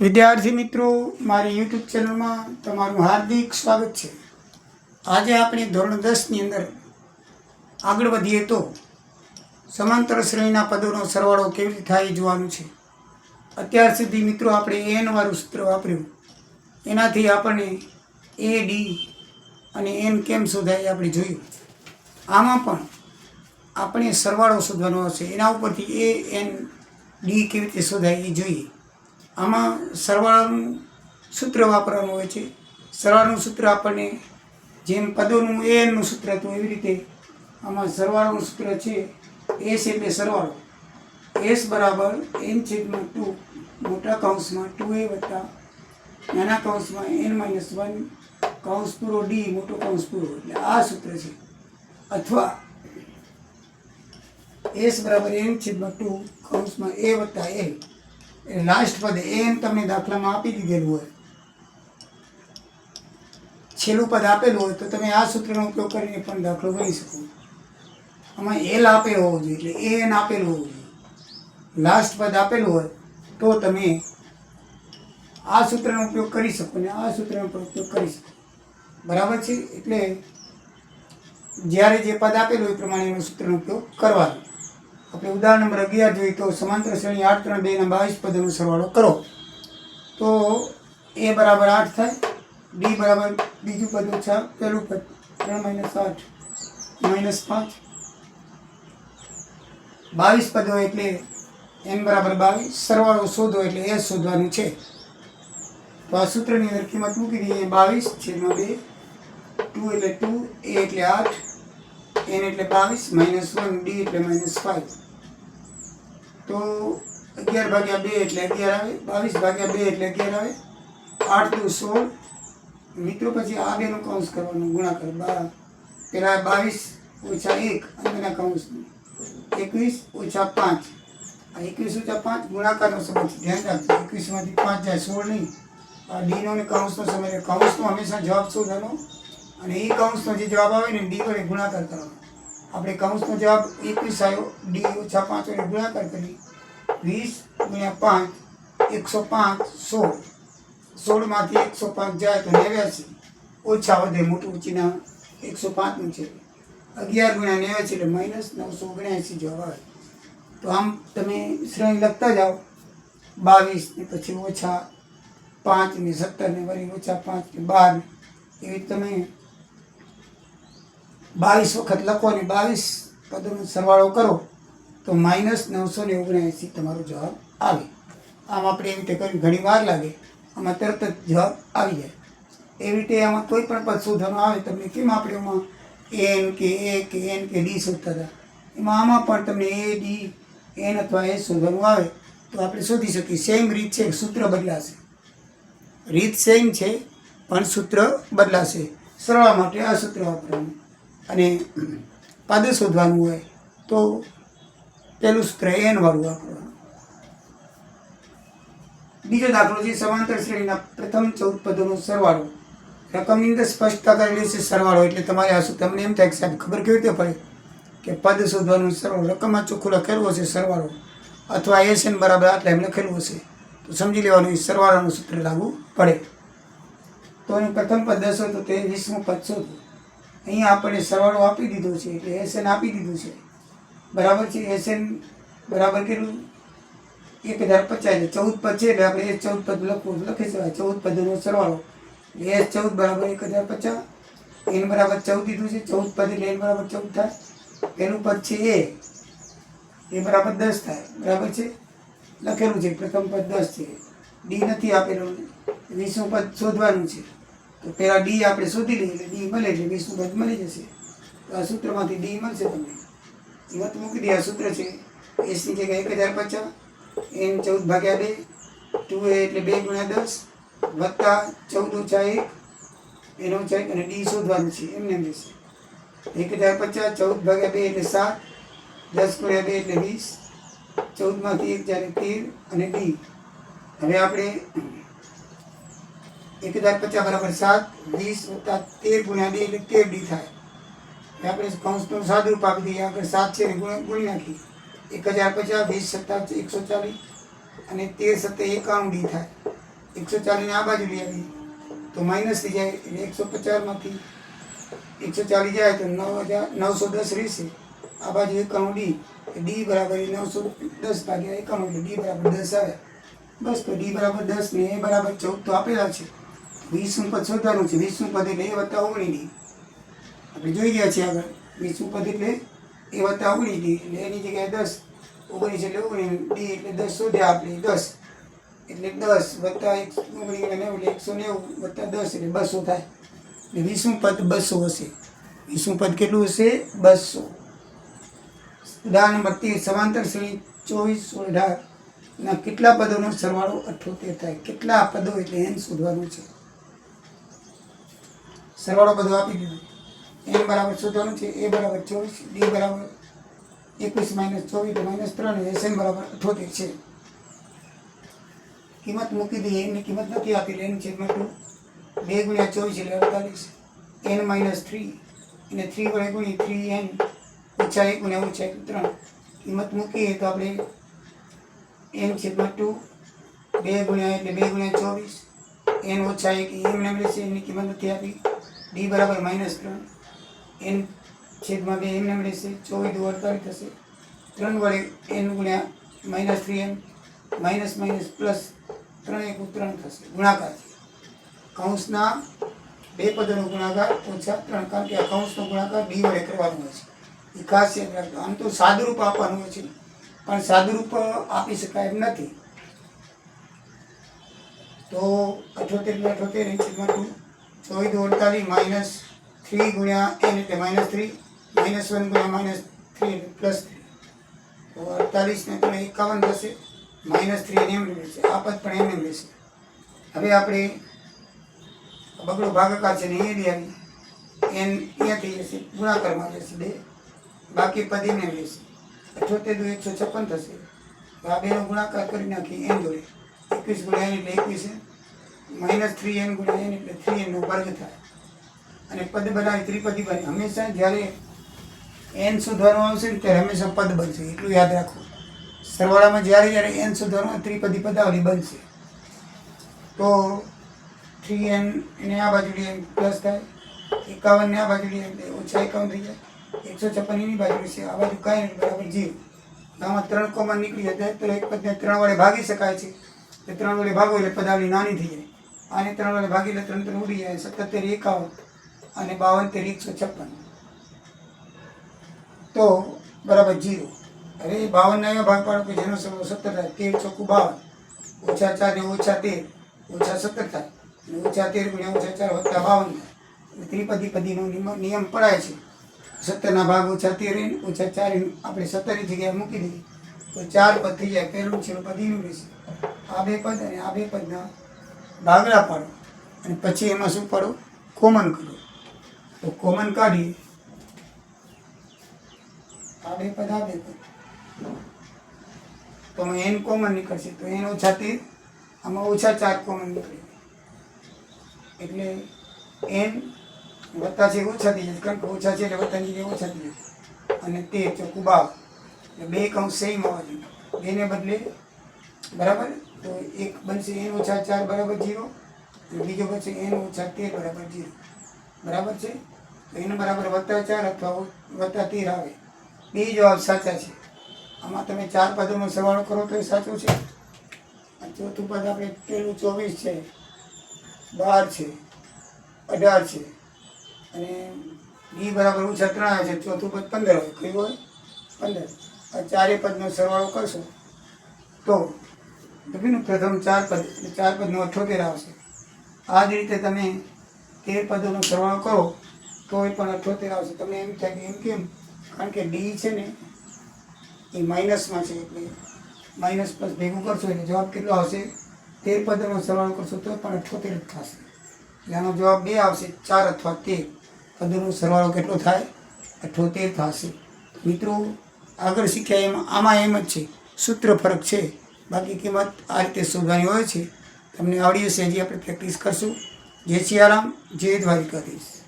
વિદ્યાર્થી મિત્રો, મારી યુટ્યુબ ચેનલમાં તમારું હાર્દિક સ્વાગત છે. આજે આપણે ધોરણ દસની અંદર આગળ વધીએ તો સમાંતર શ્રેણીના પદોનો સરવાળો કેવી રીતે થાય જોવાનું છે. અત્યાર સુધી મિત્રો આપણે એન વાળું સૂત્ર વાપર્યું. એનાથી આપણને એ ડી અને એન કેમ શોધાય આપણે જોયું. આમાં પણ આપણે સરવાળો શોધવાનો હશે. એના ઉપરથી એ એન ડી કેવી રીતે શોધાય એ જોઈએ. આમાં સરવાળાનું સૂત્ર વાપરવાનું હોય છે. સરવાળાનું સૂત્ર આપણને જેમ પદોનું એ એનનું સૂત્ર હતું એવી રીતે આમાં સરવાળાનું સૂત્ર છે એસ એટલે સરવાળો. એસ બરાબર એન છેદમાં ટુ મોટા કૌંસમાં ટુ એ વત્તા નાના કૌંસમાં એન માઇનસ વન કૌંસ પૂરો ડી મોટો કૌંસ પૂરો એટલે આ સૂત્ર છે. અથવા એસ બરાબર એન છેદમાં ટુ કૌંસમાં એ વત્તા એ. લાસ્ટ પદ એમ તમને દાખલામાં આપી દીધેલું હોય. છેલ્લું પદ આપેલું હોય તો તમે આ સૂત્રનો ઉપયોગ કરીને પણ દાખલો ગણી શકો. આમાં એલ આપેલો હોવો જોઈએ એટલે એ એન આપેલું હોવું જોઈએ. લાસ્ટ પદ આપેલું હોય તો તમે આ સૂત્રનો ઉપયોગ કરી શકો ને આ સૂત્રનો ઉપયોગ કરી શકો. બરાબર છે? એટલે જ્યારે જે પદ આપેલું હોય એ પ્રમાણે એનો સૂત્રનો ઉપયોગ કરવાનો. આપણે ઉદાહરણ નંબર અગિયાર જોઈએ તો સમાંતર શ્રેણી આઠ ત્રણ બેના બાવીસ પદોનો સરવાળો કરો. તો એ બરાબર આઠ થાય ડી બરાબર બીજું પદ ઓછા પહેલું પદ, ત્રણ માઇનસ આઠ, માઇનસ પાંચ. બાવીસ પદો એટલે એમ બરાબર બાવીસ, સરવાળો શોધો એટલે એ શોધવાનું છે. તો આ સૂત્રની અંદર કિંમત મૂકી દઈએ, બાવીસ છેદમાં બે, ટુ એટલે ટુ, એ એટલે આઠ એન એટલે બાવીસ માઇનસ વન, ડી એટલે માઇનસ ફાઇવ તો અગિયાર ભાગ્યા બે એટલે અગિયાર આવે, બાવીસ ભાગ્યા બે એટલે અગિયાર આવે, આઠ દુ સોળ. મિત્રો, પછી આ બેનું કૌંસ કરવાનું, ગુણાકાર બા પેલા બાવીસ ઓછા એક અંદરના કૌંસનું એકવીસ ઓછા પાંચ. આ એકવીસ ઓછા પાંચ ગુણાકારનો સંબંધ છે. ધ્યાન રાખજો, એકવીસમાંથી પાંચ જાય, સોળ નહીં. આ ડીનો ને કૌંસનો સમય કૌંસનો હંમેશા જવાબ શોધવાનો. અને એ કૌંસનો જે જવાબ આવે ને, ડી વડે ગુણાકાર કરવાનો. આપણે કૌંસનો જવાબ એકવીસ આવ્યો. ડી ઓછા પાંચ વડે ગુણાકાર કરી. વીસ ગુણ્યા પાંચ, એકસો પાંચ, સોળ. સોળમાંથી એકસો પાંચ જાય તો નેવ્યાસી. ઓછા વધે મોટું ચિહ્ન એકસો પાંચનું છે. અગિયાર ગુણ્યા નેવ્યાસી એટલે માઇનસ નવસો ઓગણ્યાસી જવાબ આવે. તો આમ તમે શ્રેણી લખતા જાઓ. બાવીસ ને પછી ઓછા પાંચ ને સત્તર ને વળી ઓછા પાંચ ને બાર. એવી તમે બાવીસ વખત લખો અને બાવીસ પદોનો સરવાળો કરો, તો માઇનસ નવસો ને ઓગણએંસી તમારો જવાબ આવે. આમ આપણે એવી રીતે કરી ઘણી વાર લાગે, આમાં તરત જ જવાબ આવી જાય. એવી રીતે આમાં કોઈ પણ પદ શોધવામાં આવે, તમને કેમ આપણે એમાં એન કે એ કે એન કે ડી શોધતા હતા? એમાં આમાં પણ તમને એ ડી એન અથવા એ શોધવાનું આવે, તો આપણે શોધી શકીએ. સેમ રીત છે, સૂત્ર બદલાશે. રીત સેમ છે, પણ સૂત્ર બદલાશે. સરળા માટે આ સૂત્ર વાપરવાનું. અને પદ શોધવાનું હોય તો પેલું સૂત્ર એન વાળું વાપરવાનું. બીજો દાખલો છે સમાંતર શ્રેણીના પ્રથમ ચૌદ પદોનો સરવાળો. રકમની અંદર સ્પષ્ટતા કરેલી છે સરવાળો, એટલે તમારે આ તમને એમ થાય કે સાહેબ ખબર કેવી રીતે પડે? કે પદ શોધવાનું સરવાળો, રકમમાં ચોખ્ખું લખેલું હશે સરવાળો, અથવા એસ એન બરાબર આટલા એમ લખેલું હશે. તો સમજી લેવાનું, એ સરવાળાનું સૂત્ર લાગુ પડે. તો એનું પ્રથમ પદ દસ હોય તો તે વીસમું પદ શોધવું અહીંયા આપણને સરવાળો આપી દીધો છે એટલે એસએન આપી દીધું છે. બરાબર છે? એસએન બરાબર કેટલું? એક હજાર પચાસ છે ચૌદ પદ છે એટલે આપણે એ ચૌદ પદ લખવું લખી શકાય. ચૌદ પદનો સરવાળો. એટલે એસ ચૌદ બરાબર એક હજાર પચાસ. એન બરાબર ચૌદ દીધું છે. ચૌદ પદ એટલે એન બરાબર ચૌદ થાય. એનું પદ છે એ. એ બરાબર દસ થાય. બરાબર છે? લખેલું છે. પ્રથમ પદ દસ છે. ડી નથી આપેલું. વીસનું પદ શોધવાનું છે. તો પહેલાં ડી આપણે શોધી લઈએ એટલે ડી મળે એટલે વીસનું પદ મળી જશે તો આ સૂત્રમાંથી ડી મળશે તમને. કિંમત મૂકી દે આ સૂત્ર છે. એસની જગ્યાએ એક હજાર પચાસ એમ ચૌદ ભાગ્યા બે, ટુ એ એટલે બે ગુણ્યા દસ, વત્તા ચૌદ ઓછા એક, એનો ઓછા એક અને ડી શોધવાનું છે, એમને એમ રહેશે એક હજાર પચાસ, ચૌદ ભાગ્યા બે એટલે સાત, દસ ગુણ્યા બે એટલે વીસ, ચૌદમાંથી એક જ્યારે તેર અને ડી. હવે આપણે એક હજાર પચાસ બરાબર સાત, વીસ વત્તા તેર ગુણ્યા બે એટલે તેર ડી થાય. આપણે કૌંસનું સાદુરૂપ આપી દઈએ. આગળ સાત છે ગુણી નાખી. એક હજાર પચાસ, વીસ સત્તા એકસો ચાલીસ. અને તેર સત્તા એકાણું ડી થાય. એકસો ચાલીસને આ બાજુ લઈ આવી તો માઇનસ થઈ જાય એટલે એકસો પચાસમાંથી એકસો ચાલીસ જાય તો નવ હજાર નવસો દસ રહેશે. આ બાજુ એકાણું ડી. ડી બરાબર નવસો દસ ભાગ્યા એકાણું ડી બરાબર દસ આવે. બસ તો ડી બરાબર દસ ને એ બરાબર ચૌદ તો આપેલા છે. વીસનું પદ શોધવાનું છે. વીસનું પદ એટલે એ વત્તા ઓગણીની. આપણે જોઈ ગયા છીએ આગળ. વીસનું પદ એટલે એ વત્તા ઓગણી ડી એટલે એની જગ્યાએ દસ. ઓગણીસ એટલે ઓગણીસ. ડી એટલે દસ શોધ્યા આપણે. દસ. એટલે દસ વત્તા એક ઓગણીસ એટલે નેવું એટલે એકસો નેવું વત્તા દસ એટલે બસો થાય. એટલે વીસનું પદ બસો હશે. વીસનું પદ કેટલું હશે? બસો. ઉદાહરણ નંબર તેર. સમાંતર શ્રેણી ચોવીસ અઢાર ના કેટલા પદોનો સરવાળો અઠ્યોતેર થાય? કેટલા પદો એટલે એમ શોધવાનું છે? સરવાળો બધો આપી દીધો. એન બરાબર શોધવાનું છે એ બરાબર ચોવીસ ડી બરાબર એકવીસ માઇનસ ચોવીસ માઇનસ ત્રણ એસ બરાબર અઠોતેર છે. કિંમત મૂકી દઈએ, એની કિંમત નથી આપી, એની છે ટુ. બે ગુણ્યા ચોવીસ એટલે અડતાલીસ. એન માઇનસ થ્રી, અને થ્રી વડે ગુણી થ્રી એન ઓછા એક ગુણ્યા ઓછા ત્રણ. કિંમત મૂકીએ તો આપણે એન છેદમાં ટુ. બે ગુણ્યા એટલે બે ગુણ્યા ચોવીસ. એન ઓછા એક એમને રહેશે એની કિંમત નથી આપી. ડી બરાબર માઇનસ ત્રણ. એન છેદમાં બે એમને છે. ચોવીસ દુ અડતાલીસ થશે. ત્રણ વડે એન ગુણ્યા માઇનસ થ્રી એમ માઇનસ માઇનસ પ્લસ ત્રણ એક ત્રણ થશે. ગુણાકાર. કૌંસના બે પદોનો ગુણાકાર ઓછા ત્રણ, કારણ કે આ કૌંસનો ગુણાકાર ડી વડે કરવાનો હોય છે. એ ખાસ યાદ આમ તો સાદુરૂપ આપવાનું હોય છે. પણ સાદુરૂપ આપી શકાય એમ નથી. તો અઠોતેર ને અઠોતેર ઇંચમાં ટુ ચોવીસ દુ અડતાલીસ માઇનસ થ્રી ગુણ્યા એન એટલે માઇનસ થ્રી માઇનસ વન ગુણ્યા માઇનસ થ્રી એટલે પ્લસ થ્રી તો અડતાલીસ ને ત્રણ એકાવન થશે માઇનસ થ્રી એમ રહેશે આ પદ પણ એમ એમ રહેશે હવે આપણે બગડો ભાગાકાર છે ને એ લઈ આવી એન અહીંયા થઈ જશે ગુણાકારમાં જશે બે બાકી પદ એમ એમ રહેશે અઠોતેર દુ એકસો છપ્પન થશે તો આ બેનો ગુણાકાર કરી નાખી એન જોડે એકવીસ ગુણ્યા એન એટલે એકવીસ માઇનસ થ્રી એન ગુણ્યા એન એટલે થ્રી એનનો વર્ગ થાય. અને પદ બનાવી ત્રિપદી બને. હંમેશા જ્યારે એન શોધવાનું આવશે ને ત્યારે હંમેશા પદ બનશે. એટલું યાદ રાખો. સરવાળામાં જ્યારે જ્યારે એન હોય, ત્રિપદી પદાવલી બનશે. તો થ્રી એન એને આ બાજુ એન પ્લસ થાય. એકાવન ને આ બાજુ એટલે ઓછા એકાવન થઈ જાય. એકસો છપ્પન એની બાજુ છે આ બાજુ કાંઈ નહીં બરાબર જીરો આમાં ત્રણ કોમન નીકળી જાય. તો એક પદને ત્રણ વડે ભાગી શકાય છે. તે ત્રણ વડે ભાગો એટલે પદાવલી નાની થઈ જાય. આને ત્રણ વડે ભાગી એટલે ત્રણ ત્રણ ઉડી જાય. સત્તર એકાવન અને બાવન તેર એકસો છપ્પન. તો બરાબર જીરો. હવે બાવન એવા ભાગ પાડો કે જેનો સરવાળો સત્તર થાય? તેર ચોખ્ખું બાવન. ઓછા ચાર ને ઓછા તેર. ઓછા સત્તર થાય. અને ઓછા તેર ગુણ્યા ઓછા ચાર વત્તા બાવન. ત્રિપદી પદીનો નિયમ પડાય છે. સત્તરના ભાગ ઓછા તેર ઓછા ચાર આપણે સત્તરની જગ્યાએ મૂકી દઈએ. તો ચાર પદ થઈ જાય. પહેલું છે, પદીનું રહેશે. આ બે પદ અને આ બે પદના ભાગલા પાડો. અને પછી એમાં શું પાડો? કોમન કરો. તો કોમન કાઢીએ. આ બે પદ આ બે પદ. તો એન કોમન નીકળશે. તો એન ઓછા તેર, આમાં ઓછા ચાર કોમન નીકળે. એટલે એન વત્તા છે ઓછા થઈ જશે. કારણ કે ઓછા છે એટલે વત્તાની જગ્યાએ ઓછા થઈ જશે. અને તે ચોખ્ખું બાવ બે કૌંસ સેમ આવવા જોઈએ બેને બદલે બરાબર? તો એક બનશે એન ઓછા ચાર બરાબર જીરો બીજો બનશે એન ઓછા તેર બરાબર જીરો બરાબર છે? તો એન બરાબર વત્તા ચાર અથવા વત્તા તેર આવે. બે જવાબ સાચા છે. આમાં તમે ચાર પદોનો સરવાળો કરો તો એ સાચું છે. ચોથું પદ આપણે પેલું ચોવીસ છે. બાર છે. અઢાર છે. અને બી બરાબર ઓછા ત્રણ આવે છે. ચોથું પદ પંદર હોય. કયું હોય? પંદર. આ ચારે પદનો સરવાળો કરશો. તો જોયું પ્રથમ ચાર પદ, ચાર પદનો અઠ્ઠોતેર આવશે. આ જ રીતે તમે તેર પદોનો સરવાળો કરો, તોય પણ અઠ્ઠોતેર આવશે. તમને એમ થાય કે એમ કેમ? કારણ કે ડી છે ને, એ માઇનસમાં છે એટલે માઇનસ પ્લસ ભેગું કરશો એટલે જવાબ કેટલો આવશે? તેર પદોનો સરવાળો કરશો તો પણ અઠ્ઠોતેર જ થશે. આનો જવાબ બે આવશે, ચાર અથવા તેર. પદોનો સરવાળો કેટલો થાય? અઠ્ઠોતેર થશે. મિત્રો, આગળ શીખ્યા એમાં, આમાં એમ જ છે. સૂત્ર ફરક છે. બાકી કિંમત આ રીતે શોધવાની હોય છે. તમને આવડી હશે હજી આપણે પ્રેક્ટિસ કરશું. જય સિયારામ, જય દ્વારિકાધીશ.